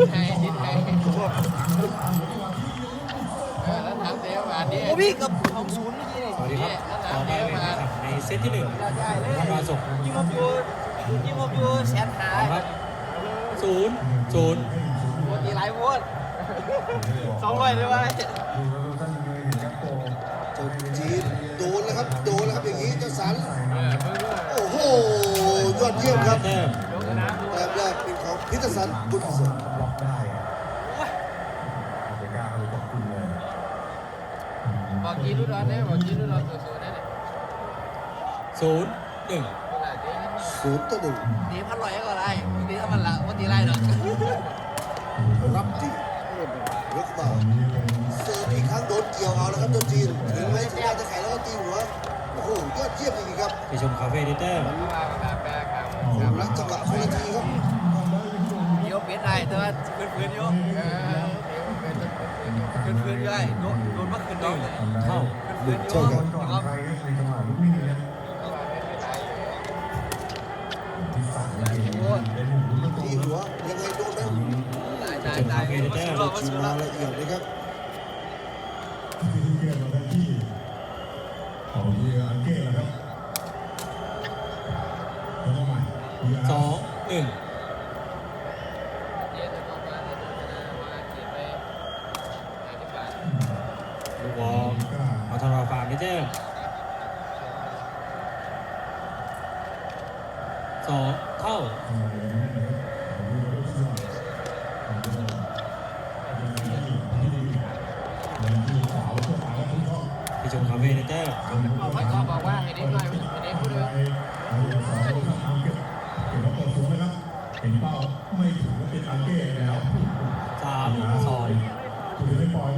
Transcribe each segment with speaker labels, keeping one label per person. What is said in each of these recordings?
Speaker 1: ดินไทยดินไทยเออแล้วถามเดี๋ยวมาดิ
Speaker 2: โอ้พี่กับของศูนย์เมื่อกี้นี่
Speaker 3: สวัสดีครับต่อไปเป็นการแข่งขันในเซตที่หนึ่งธันวาคม
Speaker 2: ยี่มอยู่ยี่มอยู่แสนหา
Speaker 3: ครับศูนย์ศูนย์
Speaker 2: ปกติหลายโวลสองร้อยเลยว่า
Speaker 4: เจ้าจีนโดนแล้วครับ โดนแล้วครับอย่างนี้เจ้าสัน
Speaker 1: เออเพิ่งว่า
Speaker 4: โอ้โห ยอดเยี่ยมครับ
Speaker 3: แต้ม
Speaker 4: แต้มแรก เป็นของพิทสันบุญสงฆ์
Speaker 1: บอกกินรุ่นร้อนได้บอกกินรุ่นร้อนสวยๆได้เลย
Speaker 3: ศูนย์หนึ่ง
Speaker 1: เวลาเดี๋ยว
Speaker 4: ศูนย์ต่อหนึ่ง
Speaker 2: ดีพันร้อยก็ไรดีถ้ามันละวันดีไรเนาะ
Speaker 4: รับที่ยกมาเสิร์ฟอีกครั้งโดนเกี่ยวเอาแล้วครับเจ้าจีนถึงไหมถึงได้จะไขแล้วก็ตีหัวโอ้โหยอดเยี่ยมจริงๆครับ
Speaker 3: ไปชมคาเฟ่ได้แต้ม
Speaker 1: เพราะว่าภาษาแปลครับ
Speaker 4: ผมรักจังหวะคนละทีครับ
Speaker 2: เดี๋ยวเลยนได้แต่ว่าพื้นพื้นอยู่
Speaker 1: เออเดี๋ยวเป็นเป็น
Speaker 2: พื้นพื้นอยู่ไอ้โดนโดนมากขึ้น
Speaker 3: ห
Speaker 2: น้อง
Speaker 3: นึ่งเท่า
Speaker 2: พื้นพื้นอยู่ครับโอ้ย
Speaker 4: ทีหัวยังไงโดนไหม
Speaker 2: ตายตายตายมาสู้รอบมา
Speaker 4: จี
Speaker 2: สู้รอบ
Speaker 4: ละเอียดเลยครับ
Speaker 3: สองหนึ่ง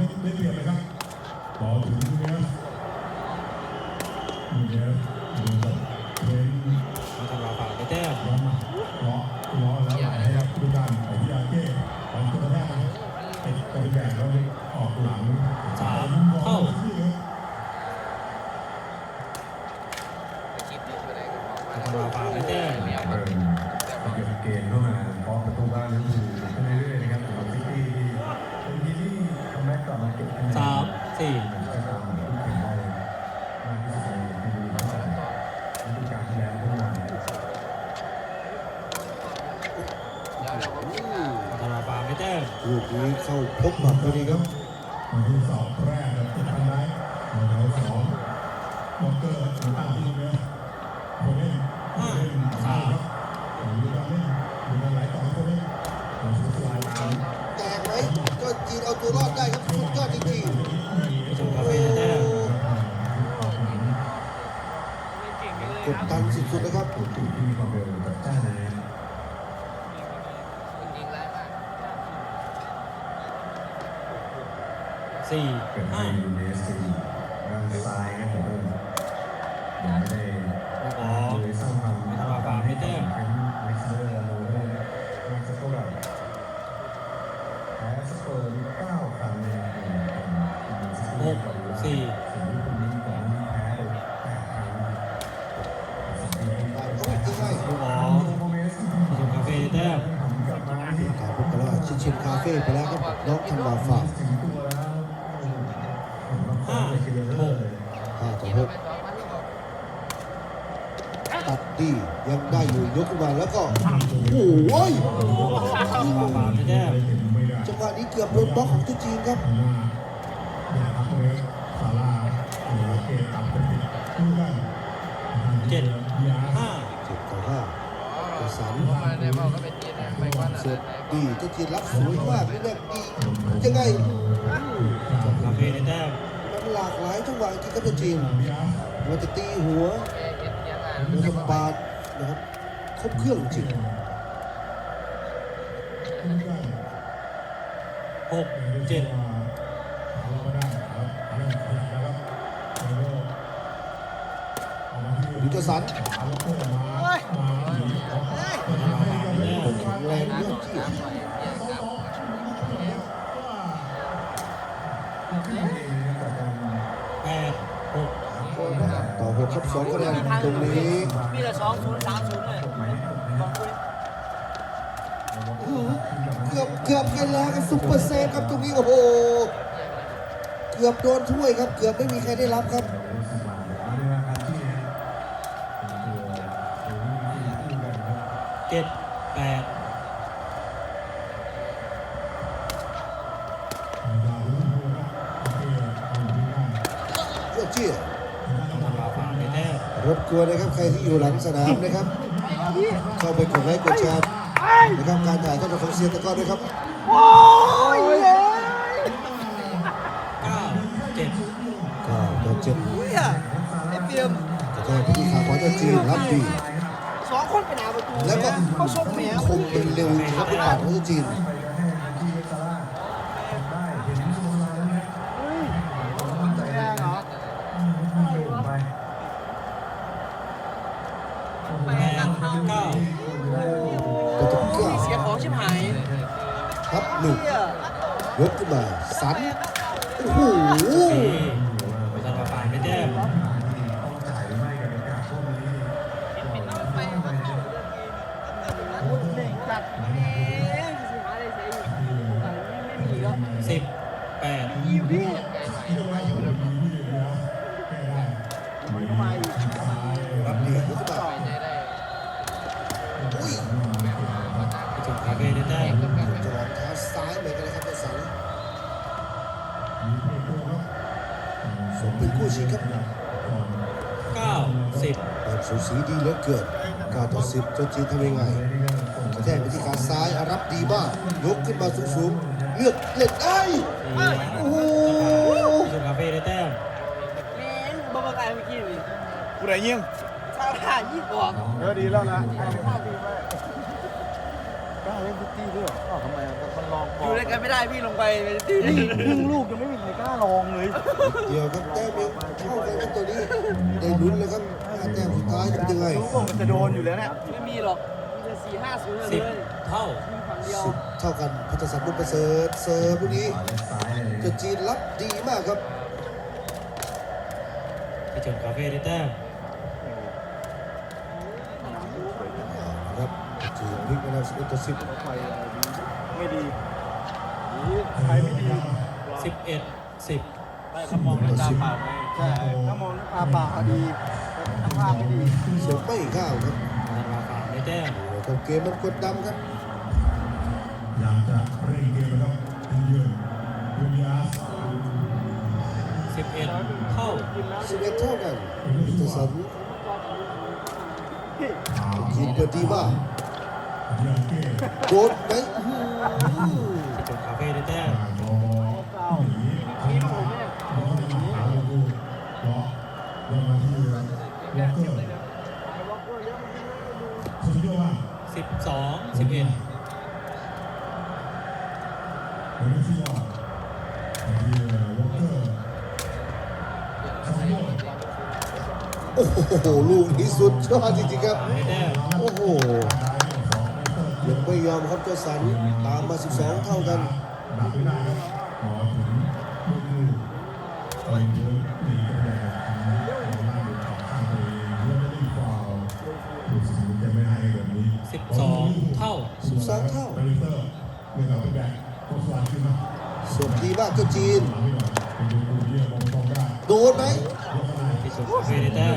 Speaker 1: ไม่
Speaker 3: ป
Speaker 1: ล่
Speaker 5: อยไม่ได้เปรียบเลยครับต่อถึงเนี้ยเนี้ย เราก็
Speaker 1: คิดว่าเอา
Speaker 3: ธันวาฟาร์มได้แต้ม
Speaker 4: ลูกนี้เข้าพบหมัดพอดีครับ
Speaker 5: วันที่สองแรกครับติดพันได้วันที่สองวอลเกอร์หรือตามที่เนี้ยคนเล่นเล่นสามครับหรือการเล่นหรือการไหลต่อคนเล่นของสุดท้ายตาม
Speaker 4: แตกไหมก็จีนเอาตัวรอดได้ครับสุดยอดจริง
Speaker 3: ไปชมคาเฟ่ได้แต้ม
Speaker 4: ๆกดดันสุดๆนะครับ
Speaker 5: ถูกที่มีความเร็วจัดจ้านนะ
Speaker 1: ยิงแรงมาก
Speaker 3: สี่
Speaker 5: เป็น
Speaker 3: ห้า
Speaker 5: ยูเนสซีด้านซ้ายครับผมยังไม่ได้
Speaker 3: ก
Speaker 4: ขึ้นมาแล้วก็โอ้ย
Speaker 3: ธันวาฟาร์มได้แต้ม
Speaker 5: ไม่ได้
Speaker 4: จังหวะนี้เกือบโดนบล็อกของตุจีนครับ
Speaker 5: หน้าอย่าพักเลยซาร่าโอ้โหเกมตับเป็นติดคู่กัน
Speaker 3: เจ็ด
Speaker 5: ยา
Speaker 3: ห้า
Speaker 4: เจ็ดต่อห้าเจ้าสัน
Speaker 1: เพราะว่าในบอกก็เป็นจีนนะไปกว่านั้น
Speaker 4: เสิร์ฟดีเจ้าจีนรับสวยมากเล่นดียังไง
Speaker 3: ชมคาเฟ่ได้แต้ม
Speaker 4: มันหลากหลายจังหวะจริงครับเจ้าจีน
Speaker 5: ยา
Speaker 4: มันจะตีหัว
Speaker 1: เอเย็นเย็นมาก
Speaker 4: มันจะปาดนะครับ ครบเครื่องจริง
Speaker 5: คู่กัน
Speaker 3: หกเจ็ด
Speaker 5: เอามาได้ครับเอามาขยับแล้วครับโอ้โหเอามาที่
Speaker 4: ดูเจ้าสัน
Speaker 5: เอาลูกโป่งมามาดีครับ
Speaker 4: ผมแข็งแรงยอดเยี่ยม
Speaker 3: แปดหก
Speaker 4: ต่อหก ครับสองคะแนนตรงนี้
Speaker 2: มีแต่สองศูนย์สามศูนย์เลย
Speaker 4: เกือบเกือบกันแล้วกับซุปเปอร์เซฟครับตรงนี้โอ้โหเกือบโดนถ้วยครับ เกือบไม่มีใครได้รับครับ
Speaker 3: เจ็ด
Speaker 4: เจ้าเจี้ย
Speaker 3: ธันวาฟาร์มได้แต้ม
Speaker 4: รบกวนนะครับ ใครที่อยู่หลังสนามนะครับ เข้าไปกดไลค์กดแชร์นะครับ การถ่ายทอดสดของเซียนตะกร้อด้วยครับ
Speaker 2: โอ้ยเย้
Speaker 3: เก้าเจ็ด
Speaker 4: ก็โดนเจ็บ
Speaker 2: เนี่ยไอ้เปียม
Speaker 4: กระแทกไปที่ขาขวาเจ้าจีนรับดี
Speaker 2: สองคนไปหนาประตู
Speaker 4: แล้วก็
Speaker 2: เขาชกแมว
Speaker 4: คมเป็นเร็วครับปาดของเจ้าจีน
Speaker 2: แรงเหรอ
Speaker 3: แปดเก้า
Speaker 4: ก็ต้องเก้า
Speaker 2: เสียของชิบหาย
Speaker 4: ครับหนึ่ง
Speaker 2: เนี่ย
Speaker 4: ยก ขึ้
Speaker 2: จ้า
Speaker 1: จี
Speaker 3: น
Speaker 4: ทำยังไงกระแทกไปที่ขาซ้ายอารับดีมากยกขึ้นมาสูงๆเลือกเล่นได้
Speaker 3: สี่
Speaker 4: โอ้โห
Speaker 3: พิจุนคาเฟ่ได้แต้ม
Speaker 2: แม่งบ้าบ้ากันเมื่อกี้นี่
Speaker 6: กูได้ยิง
Speaker 2: ซาร่ายี่กว่า
Speaker 6: เออดีแล้วนะกล้าเล่นทุกที่ด้วยเหรออ้าวทำไมอะมันลอง
Speaker 2: อยู่ด้วยกันไม่ได้พี่ลงไปไปตี
Speaker 6: ครึ่งลูกยังไม่มีใครกล้าลองเลย
Speaker 4: เดียวครับแต้มเดียวเข้ากันครับตัวนี้ได้ลุ้นเลยครับห้าแต้มสุดท้ายจะเป็นยังไง
Speaker 6: รู้ว่ามันจะโดนอยู่แล้วเนี่ย
Speaker 2: ไม่มี หรอกมีแต่สี่ห้าศูนย์เล
Speaker 3: สิ
Speaker 2: ย
Speaker 3: บเท่า
Speaker 2: มีฝั่งเดียว
Speaker 4: สิบเท่ากันพุทธศักดิ์บุญประเสริฐเสิร์ฟลูกนี้เจ้าจีนรับดีมากครับ
Speaker 3: พิจุนคาเฟ่ได้แต้ม
Speaker 4: ครับจีนพลิกมาแล้ว11ต่อ10
Speaker 6: ใครอะไรดีไม่ดีดีใครไม่ดี
Speaker 3: สิบเอ็ดสิบ
Speaker 6: ถ้ามองด้วยตาเปล่าไงใช่ถ้ามองด้วยตาเปล่าอะดีแต่ถ้าภาพไม่ดี
Speaker 4: เสียงไม่เข้าวครับ
Speaker 3: ธันวาฟาร์มได้แต้ม
Speaker 4: ครับเกมมันกดดันครับ
Speaker 5: อยากจะเร่งเกมนะครับทีมเยือนยูนิอาส
Speaker 3: สิบเอ็ดเท่า
Speaker 4: 11เท่ากันพุทธศักดิ์จีนเปิดดีมาก
Speaker 5: เยือนเกม
Speaker 4: โดนไหมอื้อหือ
Speaker 3: พิจุนคาเฟ่ได้แต้ม
Speaker 5: รอหนีทำได้รอหนีหาลูกรอรอมาที่วอลเกอร์สุดยอด
Speaker 3: สิบ สิบเอ็ด
Speaker 4: โอ้โห ลูกนี้สุดยอดจริงๆครับ โอ้โห ยังไม่ยอมครับเจ้าสัน ตามมา 12 เท่ากัน
Speaker 5: ส
Speaker 4: ดดีมากเจ้าจีน
Speaker 5: หลังไม่หน่อยเป็นดูดูเยี่ยมมองตรงได้
Speaker 4: โดนไหม
Speaker 5: ยกขนาด
Speaker 3: พิจุนคาเฟ่ได้แต้ม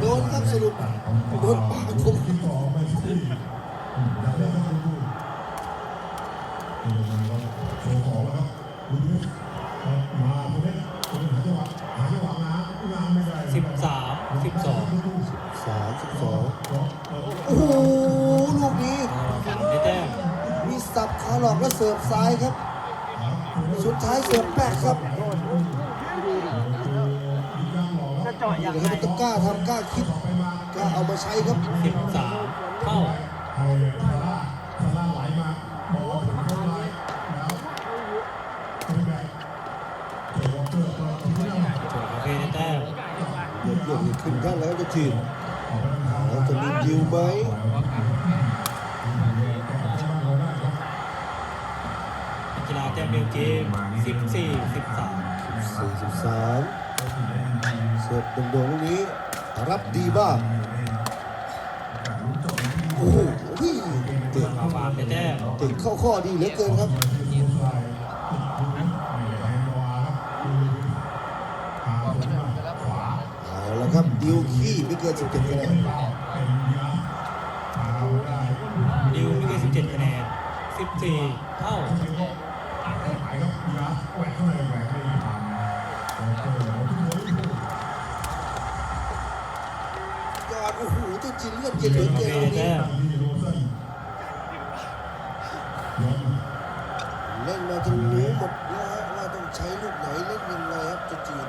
Speaker 4: โดนครับสรุปโดนปากคม
Speaker 5: ที่สองไม่ใช่อยากเล่นก็ดูดูดูมาก็โชว์ของแล้วครับดูดูมาคนนี้คนนี้หาจังหวะหาจังหวะง้างง้างไม่ได้
Speaker 3: สิบสามสิบสอง
Speaker 4: 3 12โอ้โหลูกนี้
Speaker 3: ธันวาฟาร์มได้แต้ม
Speaker 4: มีสับขาหลอกและเสิร์ฟซ้ายครับ สุดท้ายเสิร์ฟแปกครับ
Speaker 2: จะเจาะ
Speaker 4: เดี๋
Speaker 2: ยั
Speaker 4: ยว
Speaker 2: ง
Speaker 4: เขา
Speaker 2: ไง
Speaker 4: ต้องกล้าทำกล้าคิดกล้าเอามาใช้ครับ
Speaker 3: สิบสามเท่า
Speaker 5: เอาเลยซาร่าซาร่าไหลมาบอกว่าถึงเข้าไลน์แล้วเป็นไงเจอวอลเกอร์ก็ทิ้งไม่ได้
Speaker 3: พิจุนคาเฟ่ได้แต้ม
Speaker 4: เยี่ยมเยี่ยมนี่ขึ้นแท่งแล้วครับเจ้าจีนแล้วจะมีดิวไหมา
Speaker 3: แต้มเดียวเกมสิบสี่สิบสาม
Speaker 4: 43เสิร์ฟโด่งๆลูกนี้ รับดีบ้างโอ้โหเตะ
Speaker 3: ธันวาฟาร์มได้แต้ม
Speaker 4: เตะติดเข้าข้อดีเหลือเกินครับเอาละครับดิวขี้ไม่เกิน17คะแนน
Speaker 3: ดิวไม่เกิน17คะแนน14เท่า
Speaker 4: ยอดโอ้โหเจ้จีนเลือดเย็นเหลือเกินวันนี้เล่นมาจนรู้หมดแล้วฮะว่าต้องใช้ลูกไหนเล่นยังไงครับจีน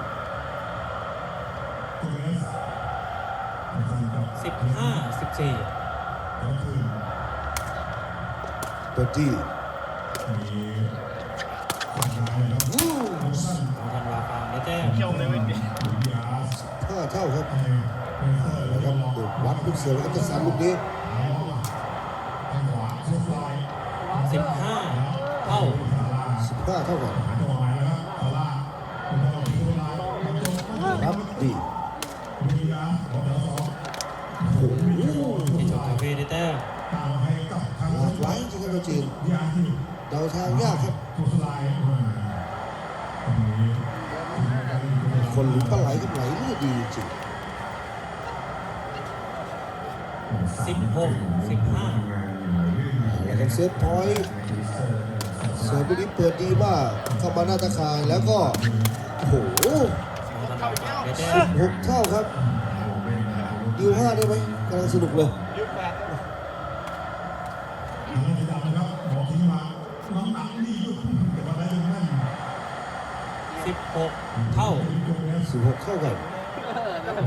Speaker 3: 15 14
Speaker 4: เปิดที่อู้
Speaker 3: ของธันวาฟาร์มได้แต้ม
Speaker 4: ห้าเท่าครับนะครับเด็กวัดลูกเสือแล้วก็จะสันลูกนี้
Speaker 3: 15เท่า
Speaker 4: สิบห้าเท่ากัน
Speaker 3: 16 15
Speaker 4: แล้วก็เซฟพอยต์เสิร์ฟลูกนี้เปิดดีมากเข้ามาหน้าตาข่ายแล้วก็โอ้โห
Speaker 3: ของธันวาฟาร์มได้แต้ม
Speaker 4: หกเท่าครับดิวห้าได้ไหมกำลังสนุกเลย
Speaker 3: 16เท่า
Speaker 4: สิบหกเท่ากัน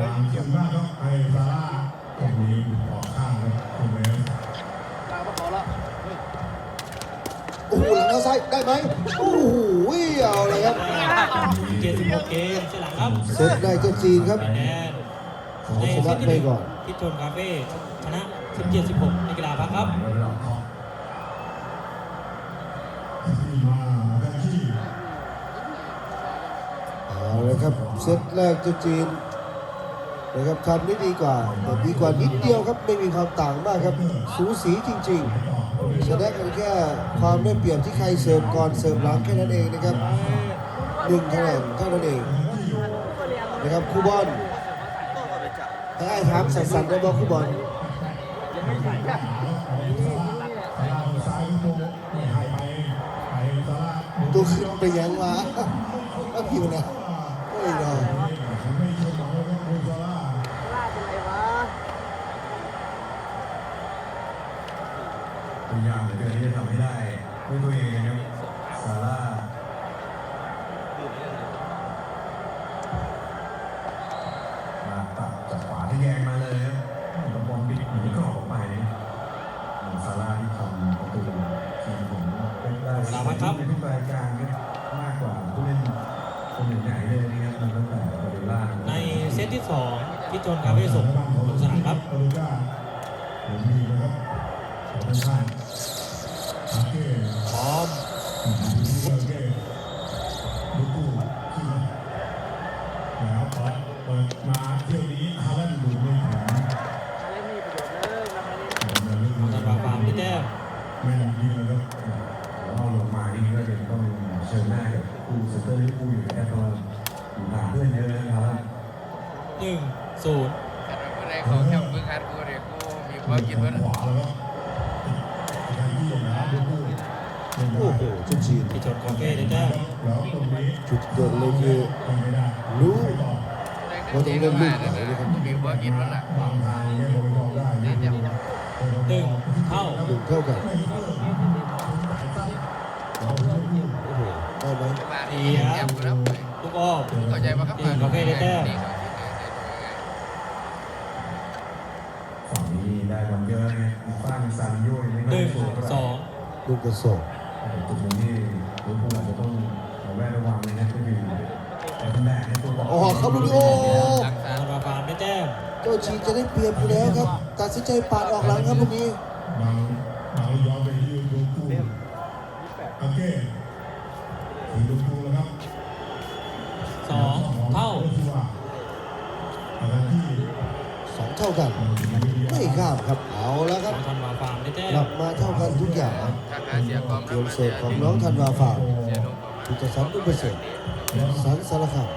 Speaker 5: วางเขียนมากครับไอ้ซาร่าตรงนี้ออกข้างครับคุณเมส
Speaker 2: ตามมาขอแล้ว
Speaker 4: โอ้โหหลังเท้าซ้าย ได้ไหมโอ้โหเอาเลยครับ
Speaker 3: เกม16เกมเฉลังครับ
Speaker 4: เซตได้เจ้าจีนครับ
Speaker 3: คะแนน
Speaker 4: ขอชนะไปก่อน
Speaker 3: ที่ชนคาเฟ่ชนะ17 16ในกีฬาพักครับ
Speaker 5: ที่มาได้ที่
Speaker 4: เอาเลยครับเซตแรกเจ้าจีนนะครับทำได้ดีกว่าแต่ดีกว่านิดเดียวครับไม่มีความต่างมากครับสูสีจริง ๆ ชนะกันแค่ความได้เปรียบที่ใครเสิร์ฟก่อนเสิร์ฟหลังแค่นั้นเองนะครับหนึ่งคะแนนเท่านั้นเองนะครับคู่บอลให้ไอ้ถามสั่นๆได้บอกคู่บอล
Speaker 5: ตั
Speaker 4: วขึ้นไปยังวะก็ผิวนะโอ้ยเนาะ
Speaker 5: ไม่ชนหรอกครับคุณซาร่า
Speaker 2: ลาดเป็นไรวะ
Speaker 7: พยายามเหลือเกินที่จะทำให้ได้ด้วยตัวเองนะครับซาร่ามาตัดจากขวาที่แยงมาเลยครับแล้วบอลบิดหนีกรอบออกไปซาร่าที่ทำประตูทีมผมเป็นได้
Speaker 3: ลาพักครับ
Speaker 7: ในทุกรายการครับมากกว่าผู้เล่นคนไหนๆเลยนะครับตั้งแต่บาร์เดล่า
Speaker 3: ในเซตที่2ที่ชนคาเฟ่ส่งสนามครับ
Speaker 5: อลูก้าผมมีนะครับ เท่า
Speaker 7: หนึ่
Speaker 3: ง
Speaker 1: เท่า
Speaker 5: กั
Speaker 4: นโอ้โหได้ไหม
Speaker 1: มาที่แอบกูแล้ว
Speaker 3: ลูกอ้อม
Speaker 1: เข้าใจว่าครับ
Speaker 3: ทีมคาเฟ่ได้แต้ม
Speaker 7: ฝั่งนี้ได้บอลเยอะนะสร้างซันยุ่ยไม่
Speaker 3: ห
Speaker 7: ได้
Speaker 3: นึ่ง
Speaker 7: สวย
Speaker 3: สอง
Speaker 4: ลูกกระสอบ
Speaker 7: จุดนี้ลิเวอร์พูลอาจจะต้องระแวดระวังเลยนะก็คือแต่คนแรกในตัว
Speaker 4: อ๋อครับลูกนี้โอ้ จ้าจีนจะได้เปรียบอยู่แล้วครับ ตัดสินใจปาดออกหลังครับลูกนี้
Speaker 5: บางบางย้อนไปที่ลูกกูโอเคที่ลูกกูแล้วครับ
Speaker 3: สองเท่า
Speaker 5: ทางที่
Speaker 4: สองเท่ากัน ไม่ข้ามครับเอาแล้วค
Speaker 3: ข
Speaker 4: รับ
Speaker 3: องธันวาฟาร์มได้แต้มแต้
Speaker 4: กลั
Speaker 3: ม
Speaker 4: บมาเท่ากันทุกอย่างครับ
Speaker 1: ถ้าหาเสียกอง
Speaker 4: เกมเสิร์ฟของน้องธันวาฝาก
Speaker 1: เสียลงประมาณ
Speaker 4: พิจสันตุ้มเปอร์เซ็นต์สันสารคาม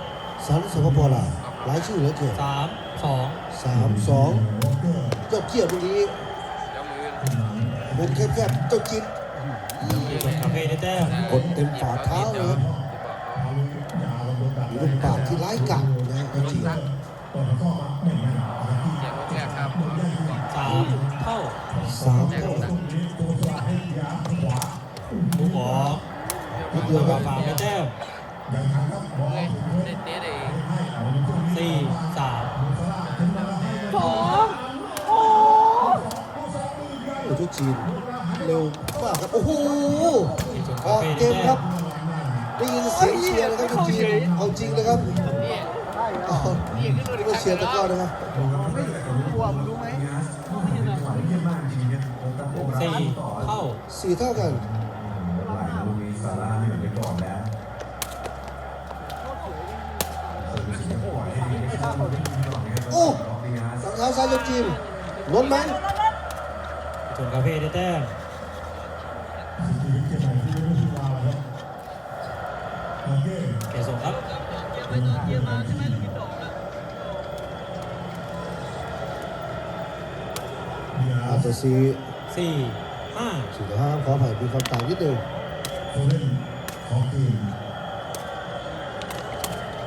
Speaker 4: สันสปปลาวหลายชื่อเหลือเกิน
Speaker 3: สามสอง
Speaker 4: สามสองยอดเยี่ยมวันนี้
Speaker 1: เจ้ามือ
Speaker 4: มุมแคบๆเจ้าจิต
Speaker 3: ส่วนคาเฟ่ได้แต้ม
Speaker 4: กดเต็มฝ่าเท้าเลยครับมีลูกปากที่ร้ายกาจนะฮะเจ้าจิต
Speaker 1: เสียงแค่ครับ
Speaker 3: สามเท่า
Speaker 4: สามเท่า
Speaker 3: ลูกออก
Speaker 4: นิดเดียวค
Speaker 3: วา
Speaker 4: รับ
Speaker 3: ฟาวได้แต้ม
Speaker 1: เลยเตะเตะได้
Speaker 3: สี่สาม
Speaker 2: สองโอ้
Speaker 4: โอ้เจ้าจีนเร็วมากครับโอ้โห
Speaker 3: ที่ส่วน
Speaker 4: อ
Speaker 3: คา
Speaker 4: อก
Speaker 3: เฟ่
Speaker 4: เก
Speaker 3: ได้
Speaker 4: ม
Speaker 3: แต้
Speaker 4: ครับ
Speaker 3: ม
Speaker 4: ได้ยินเสียงเชียร์เลยครับเจ้าจีนเอาจริงเลยครับ
Speaker 1: นี่
Speaker 4: อ๋อนี่ก็เชียร์ตะกร้อนะครับ
Speaker 6: กลัวมึงรู้ไหม
Speaker 3: สี่เท่า
Speaker 4: สี่เท่ากัน
Speaker 7: สาราเหนื่อยไปก่อนแล้ว
Speaker 4: โอ้ รองเท้าซ้ายเจ้าจีนล้นไหม
Speaker 3: ส่วนคาเฟ่ได้แต้มเกส่งครับ
Speaker 4: อาจจะสี่
Speaker 3: สี่ห้า
Speaker 4: สี่ต่อห้าขออภัยมีความต่างนิดนึง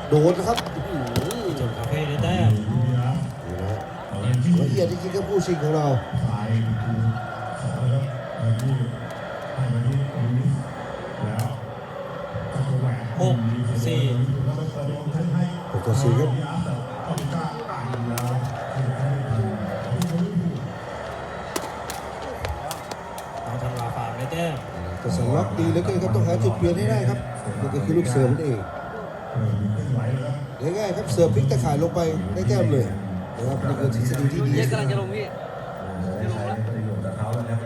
Speaker 4: โดนนะครับอื้อหือ
Speaker 3: ส่วนคาเฟ่ได้แต้
Speaker 4: เอียดจริงๆครับผู้ชิงของเรา
Speaker 3: หกสี่
Speaker 4: หกต่อสี่ครับ
Speaker 3: น้องธันวาฟาวได้แต้
Speaker 4: แต่สังล็อกดีเหลือเกินครับต้องหาจุดเปลี่ยนให้ได้ครับนี่ก็คือลูกเสิร์ฟนั่นเองง่ายๆครับเสิร์ฟพลิกตะข่ายลงไปได้แต้มเลย นะครับนี่คือทฤษฎีที่ดี
Speaker 2: เรียกกำลังจะลงพี่
Speaker 7: ใช้ประโยชน์จากเขาแล้วครับ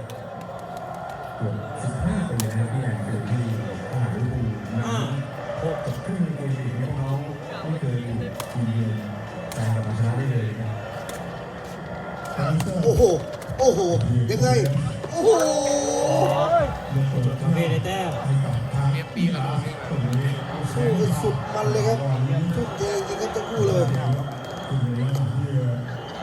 Speaker 7: เกือบสิบห้าปีแล้วที่แอนฟิลด์ที่ทหารลิเวอร์พูลน
Speaker 3: ห้าหกำ
Speaker 7: จบครึ่งเกมลีกเนี่ยพวกเขาไม่เคยทีมเยือนแต่กลับมาชนะได้เลยนะครับ
Speaker 4: โอ้โห โอ้โห ยังไง โอ้โห
Speaker 3: ส่วนคาเฟ่ได้แต้ม
Speaker 1: เก็บปีกับลูกนี่
Speaker 4: สู้กันสุดมันเลยครับทุ่มเทจริงๆครับทั้งคู่เลย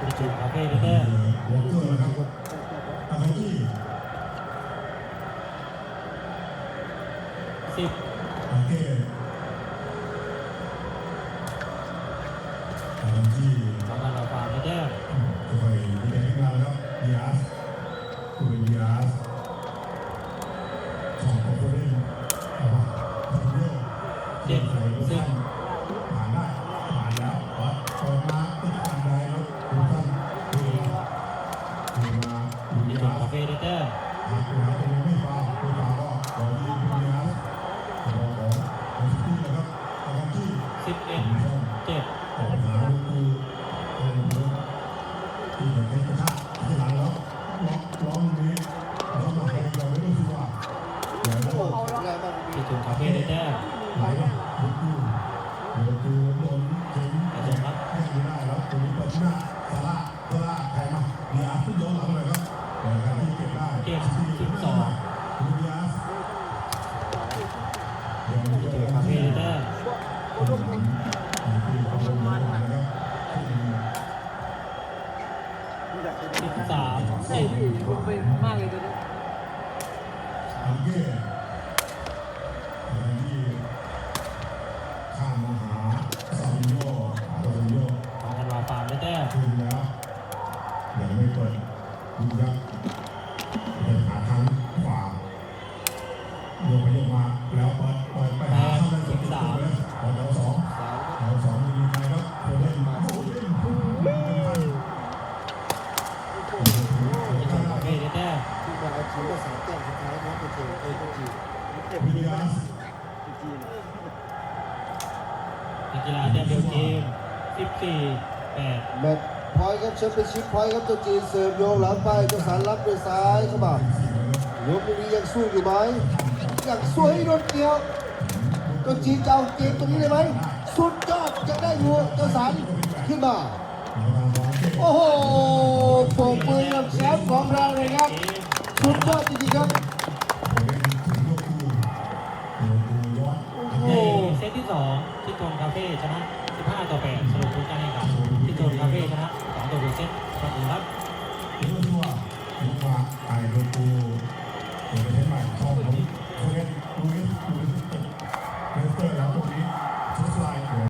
Speaker 5: ที่ส่
Speaker 3: วนคาเฟ่ได้แต้ม
Speaker 1: ว
Speaker 5: อลเกอร์นะ
Speaker 7: ครับอา
Speaker 4: กา
Speaker 5: รที่
Speaker 3: สิบ
Speaker 5: อาเก้ 11 again. เปี้ยน
Speaker 3: ชิ
Speaker 4: พพอยต์ครับตัวจีนเสิร์ฟโยงหลังไปเจ้าสารรับด้วยซ้ายเข้ามายกนี้ยังสู้อยู่ไหมยังสวยโดนเกี่ยวตัวจีนจะเอาเกมตรงนี้เลยไหมสุดยอดจะได้หัวเจ้าสารขึ้นมาโอ้โหโปรบมือกับแชมป์ของเราเลยครับสุดยอดจริงๆครับโอ้โห
Speaker 3: ในเซตที่2ที่โทนคาเฟ่ชนะ15 ต่อ8สรุปผลการแข่งขัน ตัวเซ็ตครับผมครับ รู้ว่ารู้ว่าไอ้รู้